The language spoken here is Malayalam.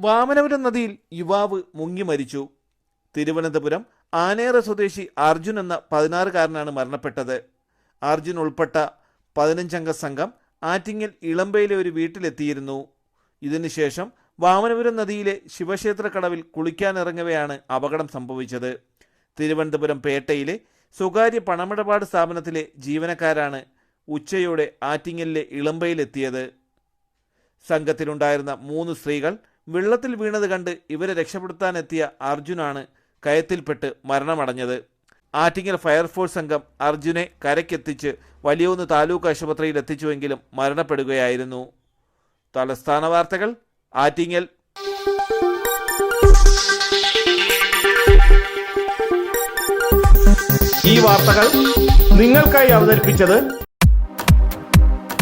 വാമനപുരം നദിയിൽ യുവാവ് മുങ്ങി മരിച്ചു. തിരുവനന്തപുരം ആനേറ സ്വദേശി അർജുൻ എന്ന പതിനാറുകാരനാണ് മരണപ്പെട്ടത്. അർജുൻ ഉൾപ്പെട്ട പതിനഞ്ചംഗ സംഘം ആറ്റിങ്ങൽ ഇളമ്പയിലെ ഒരു വീട്ടിലെത്തിയിരുന്നു. ഇതിനുശേഷം വാമനപുരം നദിയിലെ ശിവക്ഷേത്ര കടവിൽ കുളിക്കാനിറങ്ങവെയാണ് അപകടം സംഭവിച്ചത്. തിരുവനന്തപുരം പേട്ടയിലെ സ്വകാര്യ പണമിടപാട് സ്ഥാപനത്തിലെ ജീവനക്കാരാണ് ഉച്ചയോടെ ആറ്റിങ്ങലിലെ ഇളമ്പയിലെത്തിയത്. സംഘത്തിലുണ്ടായിരുന്ന മൂന്ന് സ്ത്രീകൾ വെള്ളത്തിൽ വീണത് കണ്ട് ഇവരെ രക്ഷപ്പെടുത്താനെത്തിയ അർജുനാണ് കയത്തിൽപ്പെട്ട് മരണമടഞ്ഞത്. ആറ്റിങ്ങൽ ഫയർഫോഴ്സ് സംഘം അർജുനെ കരയ്ക്കെത്തിച്ച് വലിയൊന്ന് താലൂക്ക് ആശുപത്രിയിൽ എത്തിച്ചുവെങ്കിലും മരണപ്പെടുകയായിരുന്നു. തലസ്ഥാന വാർത്തകൾ ആറ്റിങ്ങൽ. ഈ വാർത്തകൾ നിങ്ങൾക്കായി അവതരിപ്പിച്ചത്